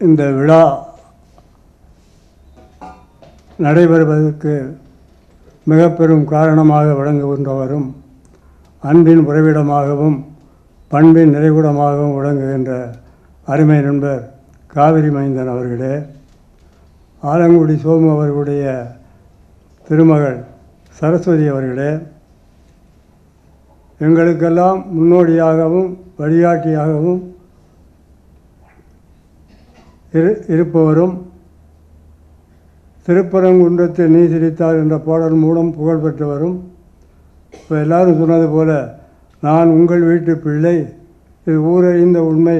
இந்த விழா நடைபெறுவதற்கு மிக பெரும் காரணமாக விளங்குகின்றவரும் அன்பின் உறைவிடமாகவும் பண்பின் நிறைவிடமாகவும் விளங்குகின்ற அருமை நண்பர் காவிரி மைந்தன் அவர்களே ஆலங்குடி சோமு அவர்களுடைய திருமகள் சரஸ்வதி அவர்களே எங்களுக்கெல்லாம் முன்னோடியாகவும் வழிகாட்டியாகவும் இரு இருப்பவரும் திருப்பரங்குன்றத்தில் நீ சிரித்தார் என்ற பாடல் மூலம் புகழ் பெற்றவரும் இப்போ எல்லாரும் சொன்னது போல நான் உங்கள் வீட்டு பிள்ளை இது ஊரறிந்த உண்மை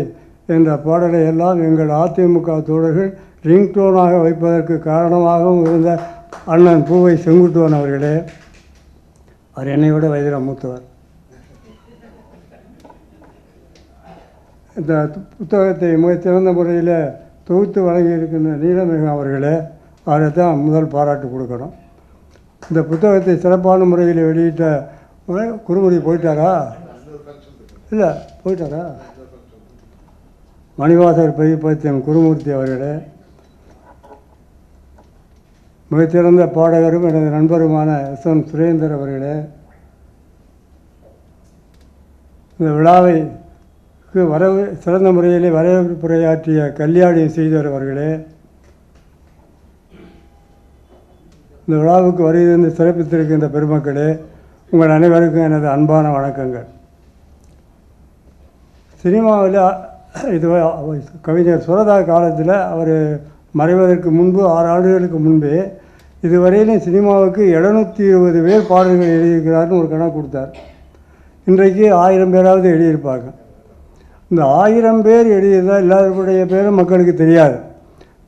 என்ற பாடலை எல்லாம் எங்கள் அதிமுக தோழர்கள் ரிங்டோனாக வைப்பதற்கு காரணமாகவும் இருந்த அண்ணன் பூவை செங்குட்டுவன் அவர்களே அவர் என்னை விட வயதில் மூத்தவர் இந்த புத்தகத்தை மிக சிறந்த முறையில் தொகுத்து வழங்கியிருக்கின்ற நீலமேகம் அவர்களே அவரை தான் முதல் பாராட்டு கொடுக்கணும் இந்த புத்தகத்தை சிறப்பான முறையில் வெளியிட்ட உடனே குருமதி போயிட்டாரா? இல்லை போயிட்டாரா? மணிவாசகர் பதிப்பத்தின் குருமூர்த்தி அவர்களே மிகச்சிறந்த பாடகரும் எனது நண்பருமான எஸ் என் சுரேந்தர் அவர்களே இந்த விழாவை வரவு சிறந்த முறையிலே வரவேற்புரையாற்றிய கல்யாணி செய்தவர் அவர்களே இந்த விழாவுக்கு வருகிறது சிறப்பித்திருக்கின்ற பெருமக்களே உங்கள் அனைவருக்கும் எனது அன்பான வணக்கங்கள். சினிமாவில் இது கவிஞர் சுரதா காலத்தில் அவர் மறைவதற்கு முன்பு ஆறு ஆண்டுகளுக்கு முன்பே இதுவரையிலும் சினிமாவுக்கு எழுநூற்றி இருபது பேர் பாடல்கள் எழுதியிருக்கிறார்னு ஒரு கணக்கு கொடுத்தார். இன்றைக்கு ஆயிரம் பேராவது எழுதியிருப்பாங்க இந்த ஆயிரம் பேர் எழுதியதா எல்லாருடைய பேரும் மக்களுக்கு தெரியாது.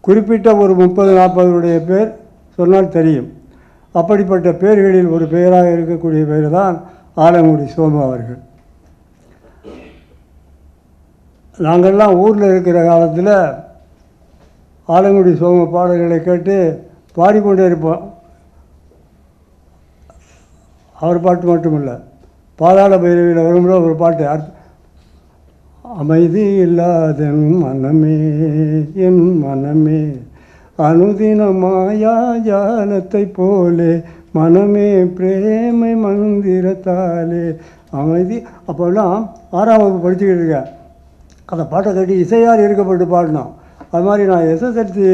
குறிப்பிட்ட ஒரு முப்பது நாற்பதுடைய பேர் சொன்னால் தெரியும். அப்படிப்பட்ட பேர்களில் ஒரு பெயராக இருக்கக்கூடிய பெயர் தான் ஆலங்குடி சோமு அவர்கள். நாங்கள்லாம் ஊரில் இருக்கிற காலத்தில் ஆலங்குடி சோம பாடல்களை கேட்டு பாடிக்கொண்டே இருப்போம். அவர் பாட்டு மட்டும் இல்லை பாதாள பைரவியில் வரும்போது ஒரு பாட்டு அர்த்த அமைதி இல்லாத மனமே என் மனமே. அனுதின மாயா ஜாலத்தை போலே மனமே பிரேமை மந்திரத்தாலே. அமைதி அப்போல்லாம் ஆறாம் வகுப்பு படிச்சுக்கிட்டு இருக்கேன் அந்த பாட்டை கட்டி இசையால் இருக்கப்பட்டு பாடினோம் அது மாதிரி நான் எஸ்எஸ்எல்சி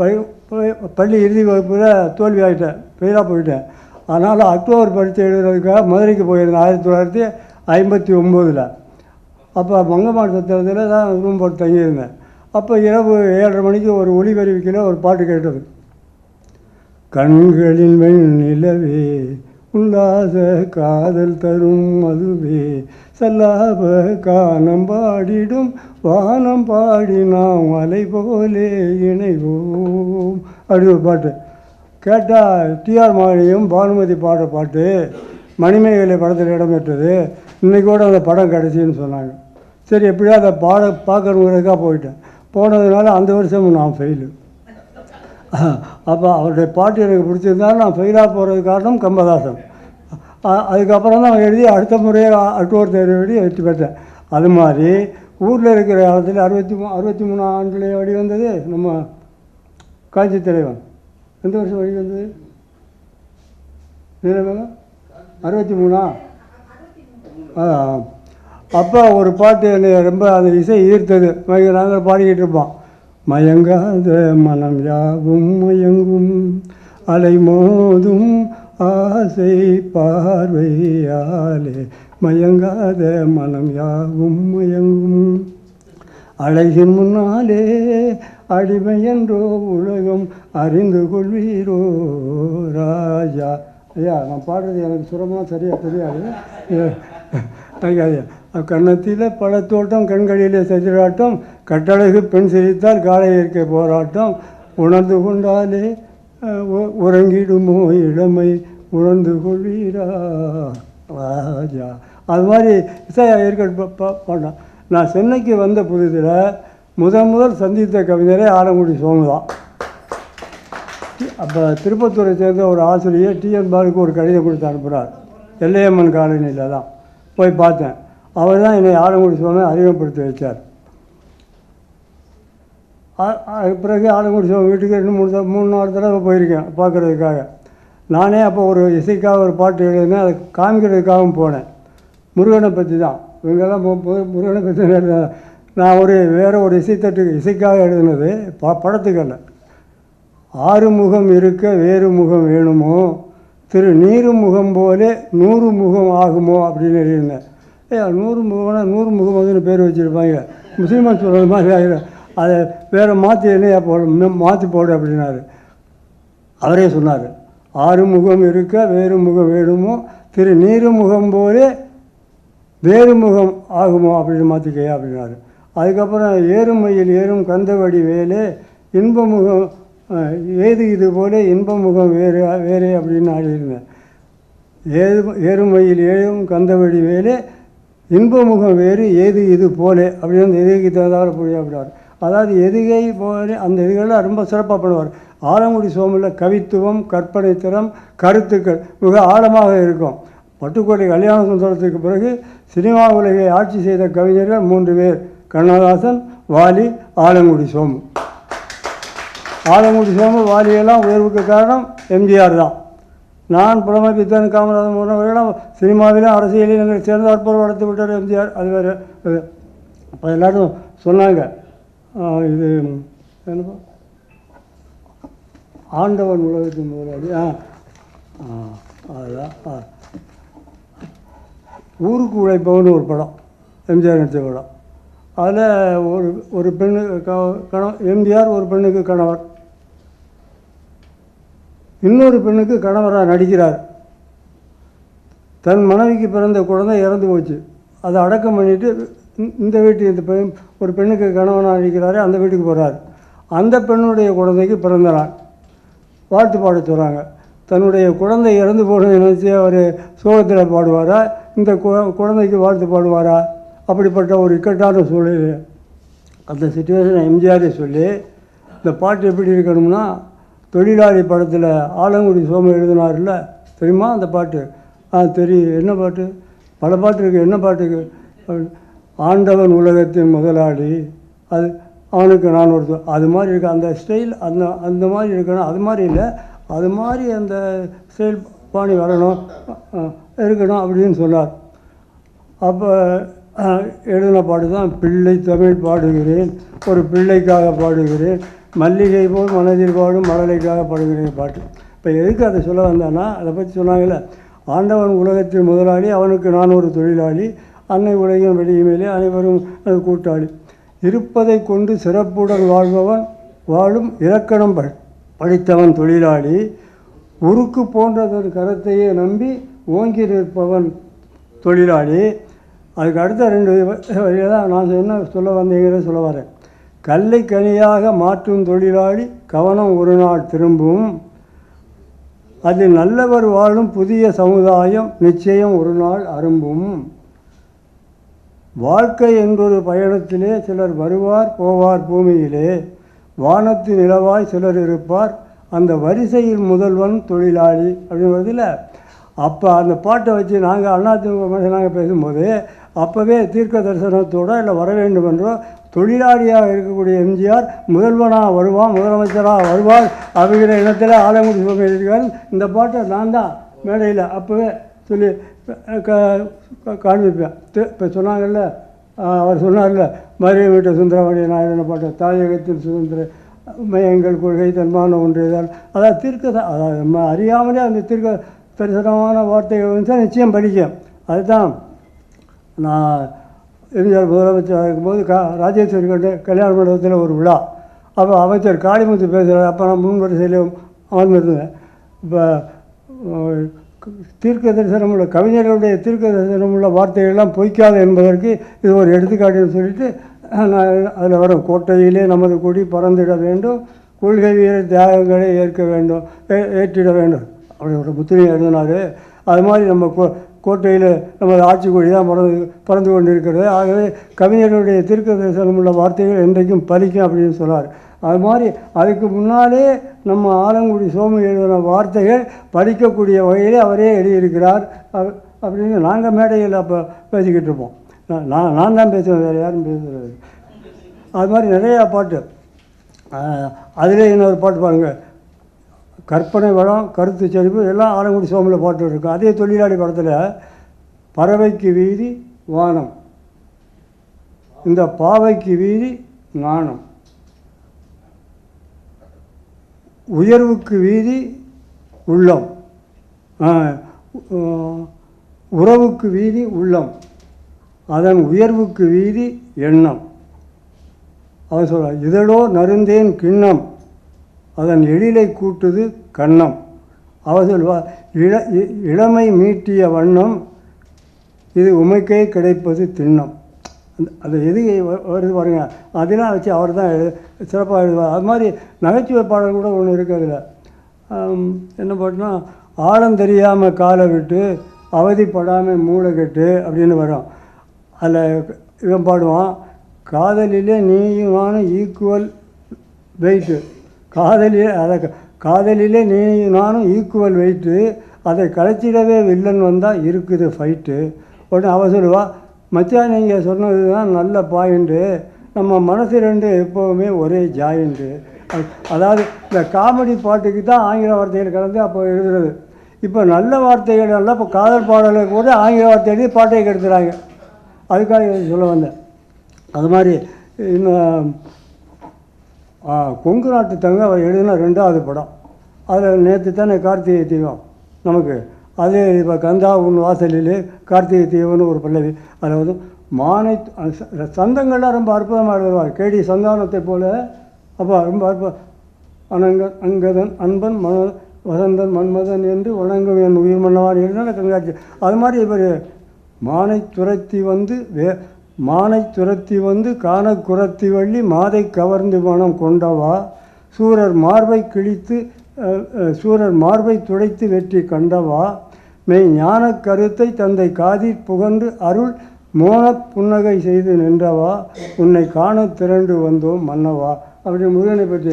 பள்ளி பள்ளி இறுதி வகுப்பில் தோல்வி ஆகிட்டேன் ஃபெயிலாக போயிட்டேன். அதனால் அக்டோபர் பரீட்சை எழுதுறதுக்காக மதுரைக்கு போயிருந்தேன் ஆயிரத்தி தொள்ளாயிரத்தி ஐம்பத்தி ஒம்போதில். அப்போ மங்கம்மாள் சத்திரத்தில் தான் ரூம் போட்டு தங்கியிருந்தேன். அப்போ இரவு ஏழரை மணிக்கு ஒரு ஒளிபெருவிக்கில் ஒரு பாட்டு கேட்டது. கண்களின் வெண்ணிலவே உல்லாச காதல் தரும் அதுவே சல்லாப கானம் பாடிடும் வானம் பாடி நாம் அலை போலே இணைவோம். அப்படி ஒரு பாட்டு. கேட்டால் டிஆர் மாரியும் பானுமதி பாடுற பாட்டு மணிமேகலை படத்தில் இடம்பெற்றது இன்றைக்கி கூட அந்த படம் கிடச்சின்னு சொன்னாங்க. சரி எப்படியோ அதை பாட பார்க்கணுங்கிறதுக்காக போயிட்டேன். போனதுனால அந்த வருஷமும் நான் ஃபெயிலு அப்போ அவருடைய பாட்டு எனக்கு பிடிச்சிருந்தாலும் நான் ஃபெயிலாக போகிறது காரணம் கம்பதாசன். அதுக்கப்புறம் தான் எழுதி அடுத்த முறையாக அட்டோர் தேர்வு எழுதி வெற்றி பெற்றேன். அது மாதிரி ஊரில் இருக்கிற காலத்தில் அறுபத்தி மூ அறுபத்தி மூணு ஆண்டுலேயே வழி வந்தது நம்ம காஞ்சி தலைவன். எந்த வருஷம் வழி வந்தது? அறுபத்தி மூணா? அப்போ ஒரு பாட்டு என்னை ரொம்ப அந்த இசை ஈர்த்தது. மய- நாங்கள் பாடிக்கிட்டு இருப்போம். மயங்காத மனம் யாவும் மயங்கும். அலை மோதும் ஆசை பார்வையாலே. மயங்காத மனம் யாவும் மயங்கும். அழகின் முன்னாலே அடிமை என்றோ உலகம் அறிந்து கொள்வீரோ ராஜா. ஐயா நான் பாடுறது எனக்கு சுரமாக சரியாக தெரியாது. ஐயா கன்னத்தில பழத்தோட்டம் கண்களிலே சதிராட்டம் கட்டழகு பெண் சிரித்தால் காலை இயற்கை போராட்டம் உணர்ந்து கொண்டாலே உறங்கிடுமோ இளமை உணர்ந்து கொள்வீரா? ராஜா. அது மாதிரி இசையா இருக்க பண்ணான் நான் சென்னைக்கு வந்த புதுதில் முதன் முதல் சந்தித்த கவிஞரே ஆலங்குடி சோமு தான் அப்போ திருப்பத்தூரை சேர்ந்த ஒரு ஆசிரியர் டிஎன் பாலுக்கு ஒரு கடிதம் கொடுத்து அனுப்புகிறார் எல்லையம்மன் காலனியில் தான் போய் பார்த்தேன். அவர் தான் என்னை ஆலங்குடி சுவாமி அறிமுகப்படுத்தி வச்சார் அதுக்கு பிறகு ஆலங்குடி சுவாமி வீட்டுக்கு ரெண்டு மூணு மூணு நாலு தடவை போயிருக்கேன் பார்க்குறதுக்காக. நானே அப்போ ஒரு இசைக்காக ஒரு பாட்டு எழுதினேன் அதை காமிக்கிறதுக்காகவும் போனேன். முருகனை பற்றி தான். இவங்கெல்லாம் போகும்போது முருகனை பற்றி எழுதினேன் நான் ஒரு வேறு ஒரு இசைத்தட்டுக்கு இசைக்காக எழுதினது ப படத்துக்கல்ல ஆறு முகம் இருக்க வேறு முகம் வேணுமோ? திரு நீரு முகம் போலே நூறு முகம் ஆகுமோ அப்படின்னு எழுதியிருந்தேன் ஏ நூறு முகம்னா நூறு முகம் வந்து பேர் வச்சுருப்பாங்க. முஸ்லீமாக சொல்கிறது மாதிரி ஆகிடும் அதை வேறு மாற்றி இல்லையா போட மாற்றி போடு அப்படின்னாரு. அவரே சொன்னார் ஆறு முகம் இருக்க வேறு முகம் வேணுமோ திரு நீரு முகம் போலே வேறு முகம் ஆகுமோ அப்படின்னு மாற்றிக்கையா அப்படின்னாரு. அதுக்கப்புறம் ஏறும் மயில் ஏறும் கந்தவடி வேலே இன்ப முகம் ஏது இது போல இன்ப முகம் வேறு வேறே அப்படின்னு ஆடியிருந்தேன் ஏது ஏறுமையில் ஏழும் கந்தவடி வேலே இன்ப முகம் வேறு ஏது இது போலே அப்படின்னு எதுக்கு எதுகைக்கு தகுந்தால புரிய அதாவது எதுகை போல அந்த இதுகளில் ரொம்ப சிறப்பாக பண்ணுவார். ஆலங்குடி சோமில் கவித்துவம் கற்பனை திறம் கருத்துக்கள் மிக ஆழமாக இருக்கும். பட்டுக்கோட்டை கல்யாண சுந்தரத்துக்கு பிறகு சினிமா உலகை ஆட்சி செய்த கவிஞர்கள் மூன்று பேர். கண்ணதாசன் வாலி ஆலங்குடி சோமு. ஆலங்குடி சேம வாலியெல்லாம் உயர்வுக்கு காரணம் எம்ஜிஆர் தான். நான் புலமை பித்தன் காமராஜன் போன்றவர்களெல்லாம் சினிமாவிலும் அரசியலையும் எங்களை சேர்ந்த அற்புதம் வளர்த்து விட்டார் எம்ஜிஆர். அது வேறு அப்போ எல்லாரும் சொன்னாங்க. இது என்னப்பா ஆண்டவன் உலகத்தின் முதலாளி. ஆ ஆ, அதுதான் ஆ. ஊருக்கு உழைப்பவன் ஒரு படம் எம்ஜிஆர் நடித்த படம். அதில் ஒரு ஒரு பெண்ணு க கணவன் எம்ஜிஆர் ஒரு பெண்ணுக்கு கணவர் இன்னொரு பெண்ணுக்கு கணவராக நடிக்கிறார். தன் மனைவிக்கு பிறந்த குழந்தை இறந்து போச்சு. அதை அடக்கம் பண்ணிட்டு இந்த- வீட்டு இந்த பெண் ஒரு பெண்ணுக்கு கணவனாக நடிக்கிறாரு அந்த வீட்டுக்கு போகிறார் அந்த பெண்ணுடைய குழந்தைக்கு பிறந்த நாள். வாழ்த்து பாட சொல்கிறாங்க தன்னுடைய குழந்தை இறந்து போனதை நினச்சி அவர் சோகத்தில் பாடுவாரா? இந்த கு- குழந்தைக்கு வாழ்த்து பாடுவாரா? அப்படிப்பட்ட ஒரு இக்கட்டான சூழல் அந்த சுச்சுவேஷனை எம்ஜிஆரே சொல்லி இந்த பாட்டு எப்படி இருக்கணும்னா தொழிலாளி படத்தில் ஆலங்குடி சோமம் எழுதினார்ல தெரியுமா அந்த பாட்டு? ஆ தெரியும் என்ன பாட்டு? பல பாட்டு இருக்குது என்ன பாட்டுக்கு ஆண்டவன் உலகத்தின் முதலாளி அது அவனுக்கு நான் ஒரு அது மாதிரி இருக்குது அந்த ஸ்டைல் அந்த அந்த மாதிரி இருக்கணும். அது மாதிரி இல்லை. அது மாதிரி அந்த ஸ்டைல் பாணி வரணும். இருக்கணும் அப்படின்னு சொன்னார். அப்போ எழுதின பாட்டு தான் பிள்ளை தமிழ் பாடுகிறேன் ஒரு பிள்ளைக்காக பாடுகிறேன். மல்லிகை போல் மனதில் பாடும் மழலைக்காக பாடுகிறேன் பாட்டு. இப்போ எதுக்கு அதை சொல்ல வந்தானா அதை பற்றி சொன்னாங்கல்ல ஆண்டவன் உலகத்தின் முதலாளி அவனுக்கு நான் ஒரு தொழிலாளி அன்னை உலகின் வெளியுமேலே அனைவரும் அது கூட்டாளி. இருப்பதை கொண்டு சிறப்புடன் வாழ்பவன் வாழும் இலக்கணம் ப படித்தவன் தொழிலாளி உருக்கு போன்றதொரு கரத்தையே நம்பி ஓங்கி நிற்பவன் தொழிலாளி. அதுக்கு அடுத்த ரெண்டு வழியை தான் நான் என்ன சொல்ல வந்தீங்கிறத சொல்ல வரேன். கல்லை கனியாக மாற்றும் தொழிலாளி கவனம் ஒரு நாள் திரும்பும். அதில் நல்லவர் வாழும் புதிய சமுதாயம் நிச்சயம் ஒரு நாள் அரும்பும். வாழ்க்கை என்றொரு பயணத்திலே சிலர் வருவார் போவார் பூமியிலே. வானத்து நிலவாய் சிலர் இருப்பார். அந்த வரிசையில் முதல்வன் தொழிலாளி அப்படிங்கிறதுல அப்போ அந்த பாட்டை வச்சு நாங்கள் அண்ணா திமுக மனுஷன் நாங்கள் பேசும்போது அப்போவே தீர்க்க தரிசனத்தோட இல்லை வர வேண்டும் என்றோ தொழிலாளியாக இருக்கக்கூடிய எம்ஜிஆர் முதல்வனாக வருவான் முதலமைச்சராக வருவார் அப்படிங்கிற இனத்தில் ஆலங்குடி சுவாமி எழுதியிருக்காரு. இந்த பாட்டை நான் தான் மேடையில் அப்போவே சொல்லி காண்பிப்பேன். இப்போ சொன்னாங்கல்ல அவர் சொன்னார்ல மரிய வீட்டு சுந்தரமணி நாயுடன பாட்டு தாயகத்தில் சுதந்திர மையங்கள் கொள்கை தன்மான ஒன்றியதால் அதாவது தீர்க்க அதாவது நம்ம அறியாமலே அந்த தீர்க்க தரிசனமான வார்த்தைகள் வந்து நிச்சயம் படிக்கும். அதுதான் நான் எம்ஜிஆர் முதலமைச்சர் இருக்கும்போது கா ராஜேஸ்வரி கண்டு கல்யாண மண்டபத்தில் ஒரு விழா. அப்போ அமைச்சர் காளிமுத்து பேசுகிறார் அப்போ நான் முன் வரிசையில் அமர்ந்திருந்தேன். இப்போ தீர்க்க தரிசனம் உள்ள கவிஞர்களுடைய தீர்க்க தரிசனம் உள்ள வார்த்தைகள்லாம் பொய்க்காது என்பதற்கு இது ஒரு எடுத்துக்காட்டுன்னு சொல்லிட்டு நான் அதில் வரும் கோட்டையிலே நமது கொடி பறந்திட வேண்டும். கொள்கை வீர தியாகங்களை ஏற்க வேண்டும். ஏ- ஏற்றிட வேண்டும். அப்படி ஒரு முத்திரை எழுதினார். அது மாதிரி நம்ம கோ கோட்டையில் நமது ஆட்சி கொடி தான் பறந்து பறந்து கொண்டு இருக்கிறது ஆகவே கவிஞர்களுடைய தீர்க்க தரிசனம் உள்ள வார்த்தைகள் என்றைக்கும் பலிக்கும் அப்படின்னு சொன்னார். அது மாதிரி அதுக்கு முன்னாலே நம்ம ஆலங்குடி சோமு எழுதின வார்த்தைகள் படிக்கக்கூடிய வகையிலே அவரே எழுதியிருக்கிறார். அப்படின்னு நாங்கள் மேடையில் அப்போ பேசிக்கிட்டு இருப்போம். நான் நான் நான் தான் பேசுவேன் வேறு யாரும் பேசுகிறது அது மாதிரி நிறையா பாட்டு. அதிலே இன்னொரு பாட்டு பாருங்கள் கற்பனை வளம் கருத்து செறிவு எல்லாம் ஆலங்குடி சோமில் பாட்டு இருக்கும் அதே தொழிலாளி படத்தில் பறவைக்கு வீதி வானம். இந்த பாவைக்கு வீதி நாணம். உயர்வுக்கு வீதி உள்ளம். உறவுக்கு வீதி உள்ளம். அதன் உயர்வுக்கு வீதி எண்ணம். அவர் சொல்ற இதழோ நருந்தேன் கிண்ணம். அதன் எழிலை கூட்டுது கண்ணம். அவர் இள இ- இளமை மீட்டிய வண்ணம் இது உமைக்கே கிடைப்பது திண்ணம். அந்த எது வ- வருது பாருங்க. அதெல்லாம் வச்சு அவர் தான் சிறப்பாக எழுதுவார். அது மாதிரி நகைச்சுவை பாடல் கூட ஒன்று இருக்குது அதில். என்ன பாட்டுனா ஆழம் தெரியாமல் காலை விட்டு அவதிப்படாமல் மூளை கட்டு அப்படின்னு வரும். அதில் இவன் பாடுவான் காதலிலே நீயும் நானும் ஈக்குவல் வெயிட்டு காதலிலே அதை க- காதலிலே நீ நானும் ஈக்குவல் வெயிட்டு அதை கலைச்சிடவே வில்லன் வந்தால் இருக்குது ஃபைட்டு உடனே அவ சொல்லுவா மச்சான் நீங்கள் சொன்னது தான் நல்ல பாயிண்ட்டு நம்ம மனசு ரெண்டு எப்போவுமே ஒரே ஜாயிண்ட்டு அதாவது இந்த காமெடி பாட்டுக்கு தான் ஆங்கில வார்த்தைகள் கலந்து அப்போ எழுதுறது. இப்போ நல்ல வார்த்தைகள் எல்லாம் இப்போ காதல் பாடல்கள் கூட ஆங்கில வார்த்தை எழுதி பாட்டை கெடுத்துறாங்க. அதுக்காக சொல்ல வந்தேன். அது மாதிரி இன்னும் கொங்கு நாட்டு தங்க அவர் எழுதின ரெண்டாவது படம். அதில் நேற்று தானே கார்த்திகை தீபம் நமக்கு. அது இப்போ கந்தா உன் வாசலிலே கார்த்திகை தீபம்னு ஒரு பல்லவி. அதில் வந்து மானை சந்தங்கள்லாம் ரொம்ப அற்புதமாக எழுதுவார். கேடி சந்தானத்தை போல் அப்போ ரொம்ப அற்புதம். அனங்க அங்கதன் அன்பன் மன வசந்தன் மன்மதன் என்று வணங்கும் என் உயிர் மன்னவான். எழுதின கண்காட்சி அது மாதிரி இவர் மானை துரத்தி வந்து வே மானை துரத்தி வந்து காண குரத்தி வள்ளி மாதை கவர்ந்து மனம் கொண்டவா? சூரர் மார்பை கிழித்து சூரர் மார்பை துடைத்து வெற்றி கண்டவா? மெய் ஞான கருத்தை தந்தை காதிற் புகன்று அருள் மோனப் புன்னகை செய்து நின்றவா? உன்னை காண திரண்டு வந்தோம் மன்னவா? அப்படின்னு முருகனை பற்றி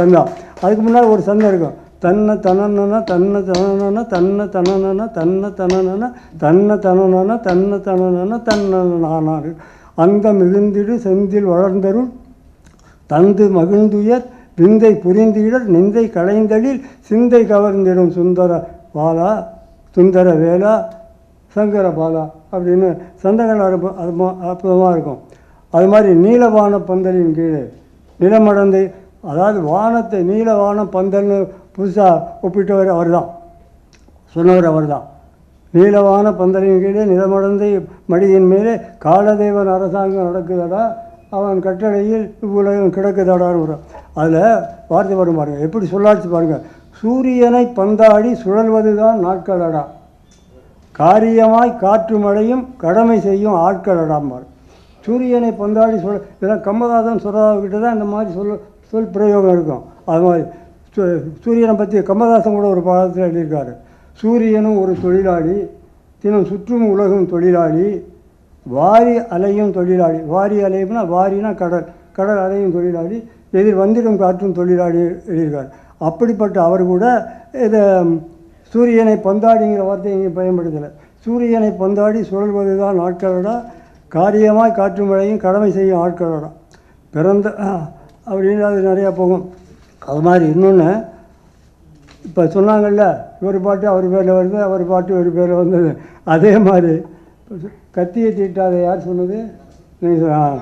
சந்தா. அதுக்கு முன்னால் ஒரு சந்தம் இருக்கும். தன்ன தனனன தன்ன தனனன தன்ன தனனன தன்ன தனனன தன்ன தனனன தன்ன தனனன தன்னனானார் அந்த மிகுந்திடு செந்தில் வளர்ந்தருள் தந்து மகிழ்ந்துயர் விந்தை புரிந்திடர் நிந்தை களைந்தலில் சிந்தை கவர்ந்திடும் சுந்தர பாலா சுந்தர வேலா சங்கர பாலா அப்படின்னு சந்தங்கள் அற்பு- அற்பு- அற்புதமாக இருக்கும். அது மாதிரி நீலவான பந்தலின் கீழே நிலமடந்தை அதாவது வானத்தை நீலவான பந்தல்னு புதுசாக ஒப்பிட்டவர் அவர் தான் சொன்னவர் அவர் தான் நீளவான பந்தலின் கீழே நிலமடந்தை மடியின் மேலே காலதேவன் அரசாங்கம் நடக்குதடா அவன் கட்டளையில் இவ்வுலகம் கிடக்குதடான்னு அதில் வார்த்தை வரும் பாருங்க. எப்படி சொல்லாச்சு பாருங்க. சூரியனை பந்தாடி சுழல்வது தான் நாட்களடா. காரியமாய் காற்று மழையும் கடமை செய்யும் ஆட்களடாம்பார் சூரியனை பந்தாடி சொல் இதெல்லாம் கம்மதாசன் சுரதாவிட்ட தான் இந்த மாதிரி சொல் சொல் பிரயோகம் இருக்கும். அது மாதிரி சூரியனை பற்றி கம்மதாசன் கூட ஒரு பாடத்தில் எழுதியிருக்காரு. சூரியனும் ஒரு தொழிலாளி தினம் சுற்றும் உலகும் தொழிலாளி வாரி அலையும் தொழிலாளி. வாரி அலையும்னா வாரினா கடல் கடல் அலையும் தொழிலாளி எதிர் வந்திடும் காற்றும் தொழிலாளி எழுதியிருக்கார். அப்படிப்பட்ட அவர் கூட இதை சூரியனை பந்தாடிங்கிற வார்த்தையை இங்கே பயன்படுத்தலை. சூரியனை பந்தாடி சுழல்வது தான் ஆட்களடா காரியமாய் காற்று மழையும் கடமை செய்யும் ஆட்களடா. பிறந்த அப்படின்னு அது நிறையா போகும். அது மாதிரி இன்னொன்று இப்போ சொன்னாங்கல்ல இவர் பாட்டு அவர் பேரில் வருது அவர் பாட்டு ஒரு பேரில் வந்தது. அதே மாதிரி கத்தியை தீட்டாத யார் சொன்னது? நீங்கள் சொ-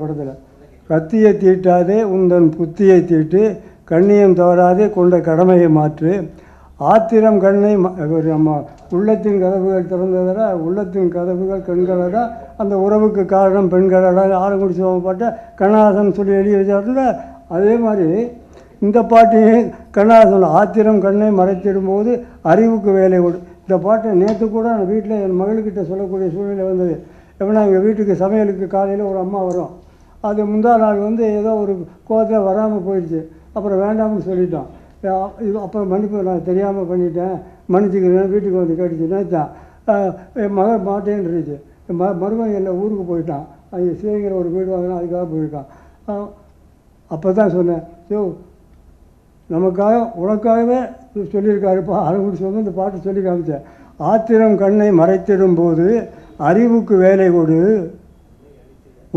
படத்தில். கத்தியை தீட்டாதே உந்தன் புத்தியை தீட்டு கண்ணியம் தவறாதே கொண்ட கடமையை மாற்று. ஆத்திரம் கண்ணை ம- நம்ம உள்ளத்தின் கதவுகள் திறந்ததடா உள்ளத்தின் கதவுகள் கண்களடா அந்த உறவுக்கு காரணம் பெண்களடா ஆலங்குடி சிவம் பாட்டை கண்ணாசன் சொல்லி எழுதி வச்சாருல அதே மாதிரி இந்த பாட்டையும் கண்ணாசன் ஆத்திரம் கண்ணை மறைத்திடும்போது அறிவுக்கு வேலை கொடு. இந்த பாட்டை நேற்று கூட நான் வீட்டில் என் மகளுக்கிட்ட சொல்லக்கூடிய சூழ்நிலை வந்தது. எப்படின்னா எங்கள் வீட்டுக்கு சமையலுக்கு காலையில் ஒரு அம்மா வரும். அது முந்தா நாள் வந்து ஏதோ ஒரு கோபத்தில் வராமல் போயிடுச்சு. அப்புறம் வேண்டாம்னு சொல்லிட்டோம் இது அப்புறம் மன்னிப்பு நான் தெரியாமல் பண்ணிட்டேன். மன்னிச்சுக்கிறேன் வீட்டுக்கு வந்து கேட்டுச்சு. நினைத்தான் என் மகன் மாட்டேன்னு இருந்துச்சு. ம மருமகன் இல்லை ஊருக்கு போயிட்டான். அது சிவங்கிற ஒரு வீடு வாங்கினா அதுக்காக போயிருக்கான். அப்போ தான் சொன்னேன் ஸோ நமக்காக உனக்காகவே சொல்லியிருக்காருப்பா. அரைமுடி சொல்லி இந்த பாட்டு சொல்லி காமிச்சேன். ஆத்திரம் கண்ணை மறைத்திடும் போது அறிவுக்கு வேலை கொடு.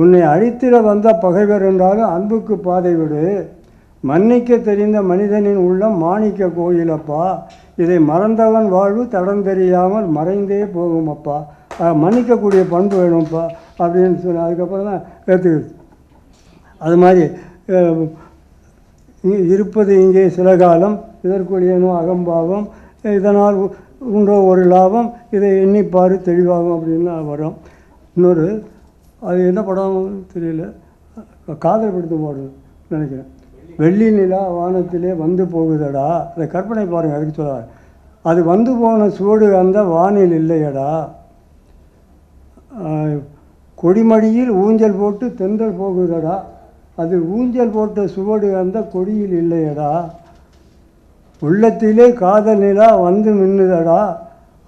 உன்னை அழித்திட வந்த பகைவர் என்றாலும் அன்புக்கு பாதை விடு. மன்னிக்க தெரிந்த மனிதனின் உள்ளம் மாணிக்க கோயிலப்பா. இதை மறந்தவன் வாழ்வு தடம் தெரியாமல் மறைந்தே போகும் அப்பா மன்னிக்கக்கூடிய பண்பு வேணும்ப்பா. அப்படின்னு சொன்ன அதுக்கப்புறம் தான் ஏற்றுக்குது அது மாதிரி இருப்பது இங்கே சில காலம். இதற்குரியனோ அகம்பாவம். இதனால் உண்டோ ஒரு லாபம். இதை எண்ணிப்பாரு தெளிவாகும் அப்படின்னு வரும் இன்னொரு அது என்ன படம் தெரியல. காதல் படுத்து போடுறது நினைக்கிறேன். வெள்ளி நிலா வானத்திலே வந்து போகுதடா. அதை கற்பனை பாருங்கள் அதுக்கு சொல்ல அது வந்து போன சூடு அந்த வானில் இல்லையடா. கொடிமடியில் ஊஞ்சல் போட்டு தென்றல் போகுதடா. அது ஊஞ்சல் போட்ட சுவடு அந்த கொடியில் இல்லையடா. உள்ளத்திலே காதல் நிலா வந்து மின்னுதடா.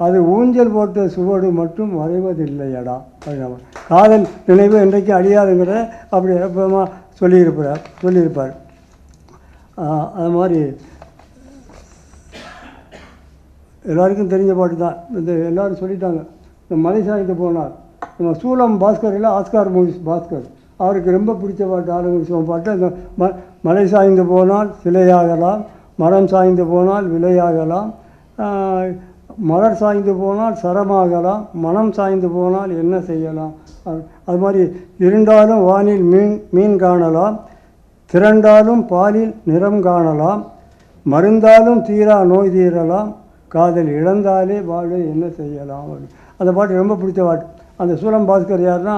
அது ஊஞ்சல் போட்ட சுவடு மட்டும் மறைவதில்லையடா அப்படின்னா காதல் நினைவு என்றைக்கும் அழியாதுங்கிற அப்படி எப்பமா சொல்லியிருப்பார். சொல்லியிருப்பார் அது மாதிரி எல்லாருக்கும் தெரிஞ்ச பாட்டு தான். இந்த எல்லாரும் சொல்லிட்டாங்க. இந்த மலை சாய்ந்து போனார். நம்ம சூலம் பாஸ்கர் இல்லை ஆஸ்கார் மூவிஸ் பாஸ்கர். அவருக்கு ரொம்ப பிடிச்ச பாட்டு ஆளுங்க பாட்டு. அந்த ம மலை சாய்ந்து போனால் சிலையாகலாம் மரம் சாய்ந்து போனால் விலையாகலாம் மலர் சாய்ந்து போனால் சரமாகலாம் மனம் சாய்ந்து போனால் என்ன செய்யலாம்? அது- மாதிரி இருந்தாலும் வானில் மீன் மீன் காணலாம் திரண்டாலும் பாலில் நிறம் காணலாம் மருந்தாலும் தீரா நோய் தீரலாம் காதல் இழந்தாலே வாழ என்ன செய்யலாம்? அந்த பாட்டு ரொம்ப பிடிச்ச பாட்டு. அந்த சூலம் பாஸ்கர் யாருன்னா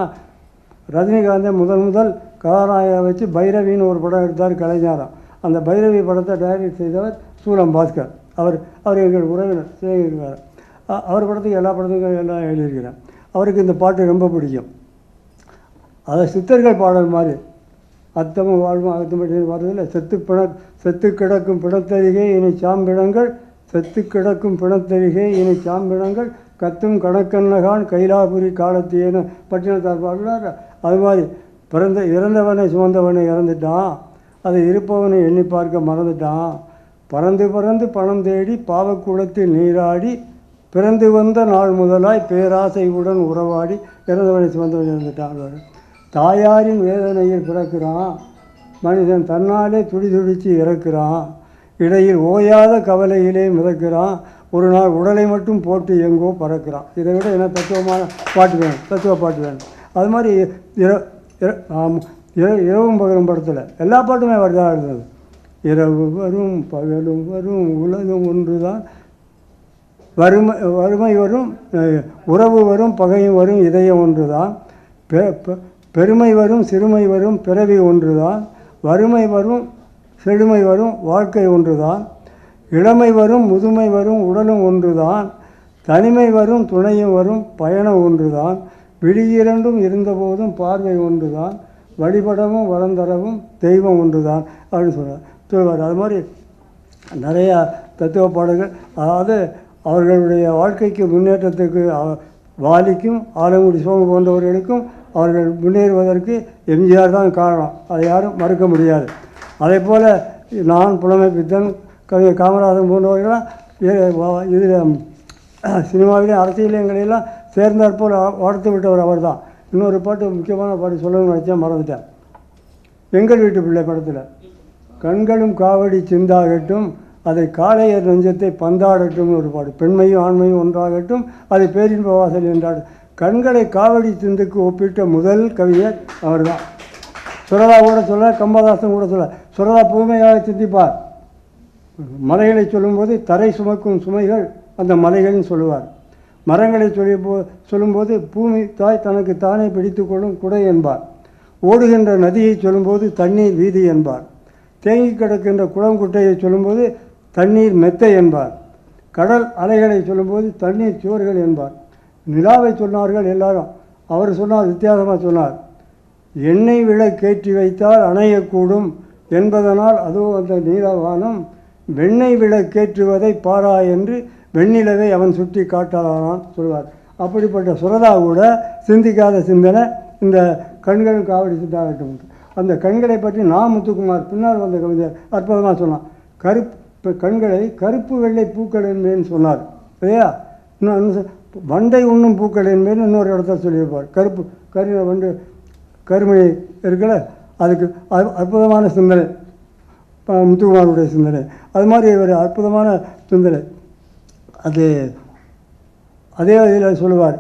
ரஜினிகாந்தை முதல் முதல் கதாநாயகா வச்சு பைரவின்னு ஒரு படம் எடுத்தார் கலைஞராம் அந்த பைரவி படத்தை டைரக்ட் செய்தவர் சூலம் பாஸ்கர். அவர் அவர் எங்கள் உறவினர் சிவகங்கார் அவர் படத்துக்கு எல்லா படத்துக்கும் எல்லாம் எழுதியிருக்கிறேன் அவருக்கு இந்த பாட்டு ரொம்ப பிடிக்கும். அதை சித்தர்கள் பாடல் மாதிரி. அத்தமும் வாழ்வும் அகத்தம்படி வருதில்லை செத்து பிண செத்து கிடக்கும் பிணத்தருகே இனி சாம்பிடங்கள். செத்து கிடக்கும் பிணத்தருகே இனி சாம்பிடங்கள். கத்தும் கணக்கண்ணகான் கைலாபுரி காலத்தியேன்னு பட்டினத்தார் பாடுறார். அது மாதிரி பிறந்த இறந்தவனை சுமந்தவனை இறந்துட்டான். அதை இருப்பவனை எண்ணி பார்க்க மறந்துட்டான். பறந்து பறந்து பணம் தேடி பாவக்கூடத்தில் நீராடி பிறந்து வந்த நாள் முதலாய் பேராசையுடன் உறவாடி இறந்தவனை சுமந்தவன் இறந்துட்டான். தாயாரின் வேதனையில் பிறக்கிறான். மனிதன் தன்னாலே துடி துடித்து இறக்கிறான். இடையில் ஓயாத கவலையிலே மிதக்கிறான். ஒரு நாள் உடலை மட்டும் போட்டு எங்கோ பறக்கிறான். இதை விட என்ன தத்துவமான பாட்டு வேணும்? தத்துவ பாட்டு வேணும். அது மாதிரி இர இரவும் பகலும் படத்தில் எல்லா பாட்டுமே வருதா இருந்தது இரவு வரும் பகலும் வரும் உலகம் ஒன்று தான் வறுமை வறுமை வரும் உறவு வரும் பகையும் வரும் இதயம் ஒன்றுதான். பெ- பெ- பெருமை வரும் சிறுமை வரும் பிறவி ஒன்று தான் வறுமை வரும் செழுமை வரும் வாழ்க்கை ஒன்று தான் இளமை வரும் முதுமை வரும் உடலும் ஒன்று தான் தனிமை வரும் துணையும் வரும் பயணம் ஒன்றுதான். விழியிரண்டும் இருந்தபோதும் பார்வை ஒன்றுதான் வழிபடவும் வளர்ந்தரவும் தெய்வம் ஒன்று தான் அப்படின்னு சொல்கிறார் தூய்வார் அது மாதிரி நிறையா தத்துவ பாடல்கள் அதாவது அவர்களுடைய வாழ்க்கைக்கு முன்னேற்றத்துக்கு வாலிக்கும் ஆலங்குடி சோமு போன்றவர்களுக்கும் அவர்கள் முன்னேறுவதற்கு எம்ஜிஆர் தான் காரணம். அதை யாரும் மறுக்க முடியாது. அதே போல் நான் புலமை பித்தன் கவிஞர் காமராஜன் போன்றவர்களாம் இதில் சினிமாவிலே அரசியலங்களையெல்லாம் சேர்ந்தாற்போல் வளர்த்து விட்டவர் அவர் தான் இன்னொரு பாட்டு முக்கியமான பாட்டு சொல்லணும்னு நினச்சேன் மறந்துட்டேன். எங்கள் வீட்டு பிள்ளை படத்தில். கண்களும் காவடி சிந்தாகட்டும் அதை காளையர் நெஞ்சத்தை பந்தாடட்டும்னு ஒரு பாடு. பெண்மையும் ஆண்மையும் ஒன்றாகட்டும் அது பேரின்ப வாசல் என்றாடு. கண்களை காவடி சிந்துக்கு ஒப்பிட்ட முதல் கவிஞர் அவர்தான். சுரதா கூட சொல்ல கம்பதாசன் கூட சொல்ல. சுரதா புதுமையாக சிந்திப்பார். மலைகளை சொல்லும்போது தரை சுமக்கும் சுமைகள் அந்த மலைகள்னு சொல்லுவார். மரங்களை சொல்லி போ சொல்லும்போது பூமி தாய் தனக்கு தானே பிடித்து கொள்ளும் குடை என்பார். ஓடுகின்ற நதியை சொல்லும்போது தண்ணீர் வீதி என்பார். தேங்கி கிடக்கின்ற குளங்குட்டையை சொல்லும்போது தண்ணீர் மெத்தை என்பார். கடல் அலைகளை சொல்லும்போது தண்ணீர் சுவர்கள் என்பார். நிலாவை சொன்னார்கள் எல்லாரும். அவர் சொன்னார் வித்தியாசமாக சொன்னார். எண்ணெய் விளக்கேற்றி வைத்தால் அணையக்கூடும் என்பதனால் அதுவும் அந்த நீலவானம் வெண்ணெய் விளக்கேற்றுவதை பாரா என்று வெண்ணிலவை அவன் சுற்றி காட்டலானான் சொல்வார். அப்படிப்பட்ட சுரதா கூட சிந்திக்காத சிந்தனை இந்த கண்கள் காவடி சித்தாகட்டும் அந்த கண்களை பற்றி நா முத்துக்குமார் பின்னால் வந்த கவிஞர் அற்புதமாக சொன்னான். கருப்பு கண்களை கருப்பு வெள்ளை பூக்கள் என்பேன்னு சொன்னார். இல்லையா? இன்னும் வண்டை உண்ணும் பூக்கள் என்பேன்னு இன்னொரு இடத்த சொல்லியிருப்பார். கருப்பு கரு வண்டு கருமையை இருக்குல்ல அதுக்கு அற்புதமான சிந்தனை. முத்துக்குமாருடைய சிந்தனை. அது மாதிரி ஒரு அற்புதமான சிந்தனை. அது அதே இதில் சொல்லுவார்.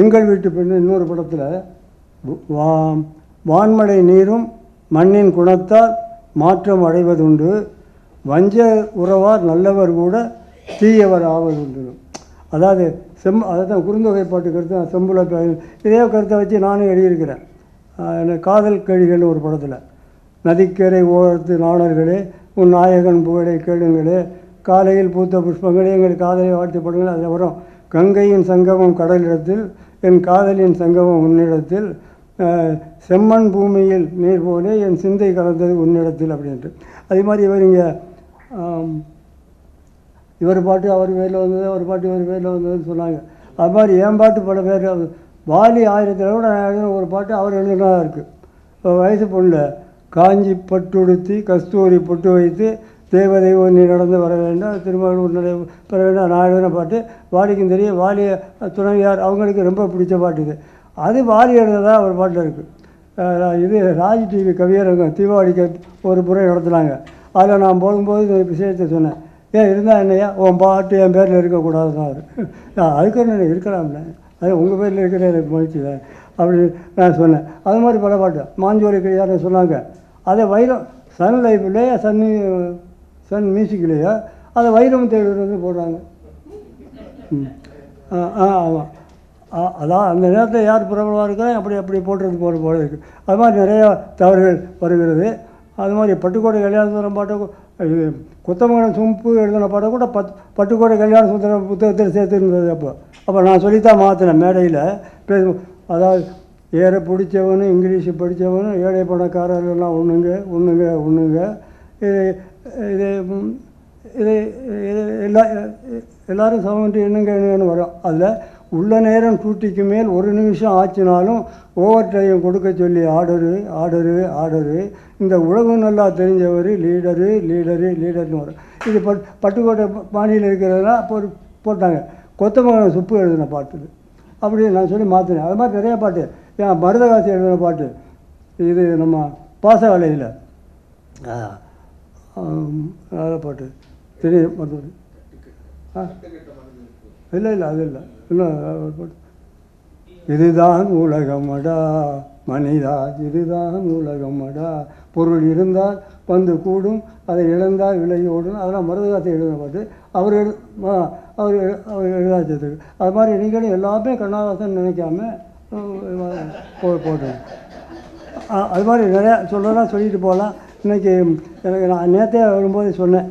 எங்கள் வீட்டு பெண்ணு இன்னொரு படத்தில் வா வான்மழை நீரும் மண்ணின் குணத்தால் மாற்றம் அடைவதுண்டு. வஞ்ச உறவார் நல்லவர் கூட தீயவர் ஆவதுண்டு. அதாவது செம் அதுதான் குறுந்தொகை பாட்டு கருத்து செம்புல இதே கருத்தை வச்சு நானும் எழுதியிருக்கிறேன். எனக்கு காதல் கழிகள் ஒரு படத்தில். நதிக்கரை ஓரத்து நாணர்களே உன் நாயகன் புகழை கேளுங்களே காலையில் பூத்த புஷ்பங்களே எங்கள் காதலை வாழ்த்துப்படுங்கள் அதில் வரும் கங்கையின் சங்கமம் கடலிடத்தில் என் காதலின் சங்கமம் உன்னிடத்தில் செம்மண் பூமியில் நீர் போலே என் சிந்தை கலந்தது உன்னிடத்தில் அப்படின்ட்டு. அதே மாதிரி இவர் இங்கே இவர் பாட்டு அவர் பேரில் வந்தது அவர் பாட்டு இவர் பேரில் வந்ததுன்னு சொன்னாங்க. அது மாதிரி என் பாட்டு பல பேர் வாலி ஆயிரத்தில் கூட நான் எழுதின ஒரு பாட்டு அவர் எழுதுனதாக இருக்குது வயசு பொண்ணு காஞ்சி பட்டுடுத்தி கஸ்தூரி பொட்டு வைத்து தேவதை நீ நடந்து வர வேண்டும் திருமகள் உன்னுடைய பெற வேண்டாம். நான் பாட்டு வாலிக்கும் தெரியும் வாலி துணைவியார் அவங்களுக்கு ரொம்ப பிடிச்ச பாட்டு இது. அது வாலி எழுதுனதா அவர் பாட்டில் இருக்குது இது ராஜ் டிவி கவியரங்கம் தீபாவளிக்கு ஒரு முறை நடத்துனாங்க. அதில் நான் போகும்போது இந்த விஷயத்தை சொன்னேன். ஏன் இருந்தால் என்னையா? உன் பாட்டு என் பேரில் இருக்கக்கூடாதுன்னு அவர். அதுக்கு என்ன இருக்கலாம்ல. அது உங்கள் பேரில் இருக்கிற எனக்கு முயற்சி தான். அப்படி நான் சொன்னேன். அது மாதிரி பல பாட்டு. மாஞ்சோரி கிடையாது சொன்னாங்க. அதை வைரம் சன் லைஃப்லேயே சன் சன் மியூசிக்லையா? அதை வைரம் தேடுறது வந்து போடுறாங்க. ம். ஆ ஆ ஆமாம் ஆ, அதான் அந்த நேரத்தில் யார் பிரபலமாக இருக்கிறோம் அப்படி அப்படி போட்டுறது போகிற போல இருக்குது அது மாதிரி நிறையா தவறுகள் வருகிறது. அது மாதிரி பட்டுக்கோட்டை கல்யாண சுந்தரம் பாட்டை இது குத்தமங்கலம் சும்பு எழுதின பாட்டை கூட பத் பட்டுக்கோட்டை கல்யாண சுந்தரம் புத்தகத்தில் சேர்த்துருந்தது அப்போ. அப்போ நான் சொல்லித்தான் மாற்றினேன் மேடையில். பேச அதாவது ஏற பிடிச்சவனும் இங்கிலீஷ் படித்தவனும் ஏழை பணக்காரர்கள்லாம் ஒன்றுங்க ஒன்றுங்க ஒன்றுங்க இது இது இது எல்லா எல்லோரும் சமம் என்று என்னங்கன்னு வரும். அதில் உள்ள நேரம் டூட்டிக்கு மேல் ஒரு நிமிஷம் ஆச்சுனாலும் ஓவர் டைம் கொடுக்க சொல்லி ஆர்டரு ஆர்டரு ஆர்டரு இந்த உலகம் நல்லா தெரிஞ்சவர் லீடரு லீடரு லீடர்னு வரும். இது பட் பட்டுக்கோட்டை பாணியில் இருக்கிறதெல்லாம் அப்போ ஒரு போட்டாங்க. கொத்தமங்கலம் சுப்பு எழுதின பாட்டு. அப்படி நான் சொல்லி மாற்றினேன் அது மாதிரி நிறைய பாட்டு. ஏன் மருதகாசி எழுதின பாட்டு. இது நம்ம பாசவேலையில் நல்ல பாட்டு. தெரியும் மருந்து ஆ? இல்லை இல்லை அது இல்லை. இன்னும் பாட்டு. இதுதான் உலகமடா மனிதா இதுதான் உலகமடா பொருள் இருந்தால் வந்து கூடும் அதை இழந்தால் விலையோடும் ஓடும். அதெல்லாம் மருதகாசை எழுதின பாட்டு. அவர் எழு ஆ, அவர் எழு- அவர் எழுதாச்சதுக்கு அது. மாதிரி நீங்களும் எல்லாமே கண்ணாதாசன் நினைக்காம போ போட்டு அது மாதிரி நிறையா சொல்லலாம் சொல்லிட்டு போகலாம். இன்றைக்கி எனக்கு நான் நேற்றே வரும்போது சொன்னேன்.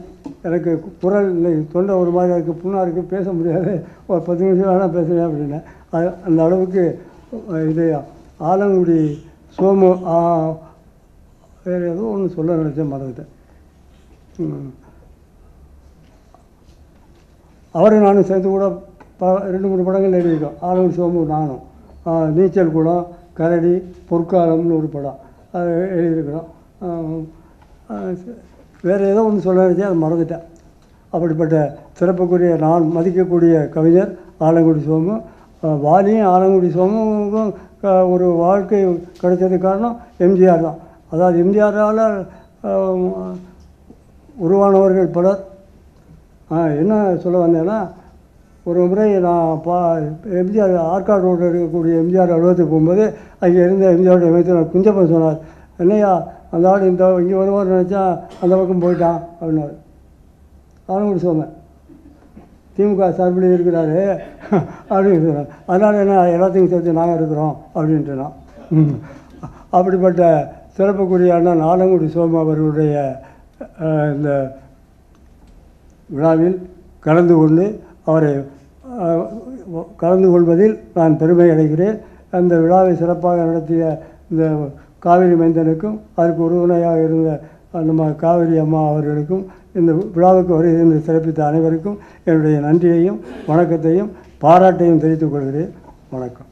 எனக்கு குரல் இல்லை தொண்டை ஒரு மாதிரி இருக்குது புண்ணாக இருக்குது பேச முடியாது. ஒரு பத்து நிமிஷம் வேணால் பேசுகிறேன் அப்படின்னேன். அது அந்த அளவுக்கு இது ஆலங்குடி சோமு வேறு ஏதோ ஒன்று சொல்ல நினச்சேன் மறந்துட்டேன். அவரும் நானும் சேர்த்து கூட ப ரெண்டு மூணு படங்கள் எழுதியிருக்கோம். ஆலங்குடி சோமு நானும். நீச்சல் குளம் கரடி பொற்காலம்னு ஒரு படம். அது எழுதியிருக்கிறோம். வேறு ஏதோ ஒன்று சொல்ல நினச்சேன் அதை மறந்துட்டேன். அப்படிப்பட்ட சிறப்புக்குரிய நான் மதிக்கக்கூடிய கவிஞர் ஆலங்குடி சோமு வாலியும் ஆலங்குடி சோமுக்கும் ஒரு வாழ்க்கை கிடைச்சதுக்கு காரணம் எம்ஜிஆர் தான். அதாவது எம்ஜிஆரால் உருவானவர்கள் பலர். என்ன சொல்ல வந்தேன்னா ஒரு முறை நான் பா எம்ஜிஆர் ஆற்காடு ரோட்டில் இருக்கக்கூடிய எம்ஜிஆர் அலுவலகத்துக்கு போகும்போது அங்கே இருந்த எம்ஜிஆருடைய அமைச்சர் குஞ்சப்பன் சொன்னார் என்னையா அந்த ஆள் இந்த இங்கே வருவார்னு நினச்சா அந்த பக்கம் போயிட்டான் அப்படின்னாரு. நானும் கூட சொன்னேன் திமுக சார்பில் இருக்கிறாரு அப்படின்னு சொன்னார் அதனால் என்ன எல்லாத்தையும் சேர்த்து நாங்கள் இருக்கிறோம் அப்படின்ட்டு நான் அப்படிப்பட்ட சிறப்புக்குரிய அண்ணன் ஆலங்குடி சோம அவர்களுடைய இந்த விழாவில் கலந்து கொண்டு அவரை கலந்து கொள்வதில் நான் பெருமை அடைகிறேன். அந்த விழாவை சிறப்பாக நடத்திய இந்த காவிரி மைந்தனுக்கும் அதற்கு உறுதுணையாக இருந்த நம்ம காவிரி அம்மா அவர்களுக்கும் இந்த விழாவுக்கு வரை இருந்து சிறப்பித்த அனைவருக்கும் என்னுடைய நன்றியையும் வணக்கத்தையும் பாராட்டையும் தெரிவித்துக் கொள்கிறேன். வணக்கம்.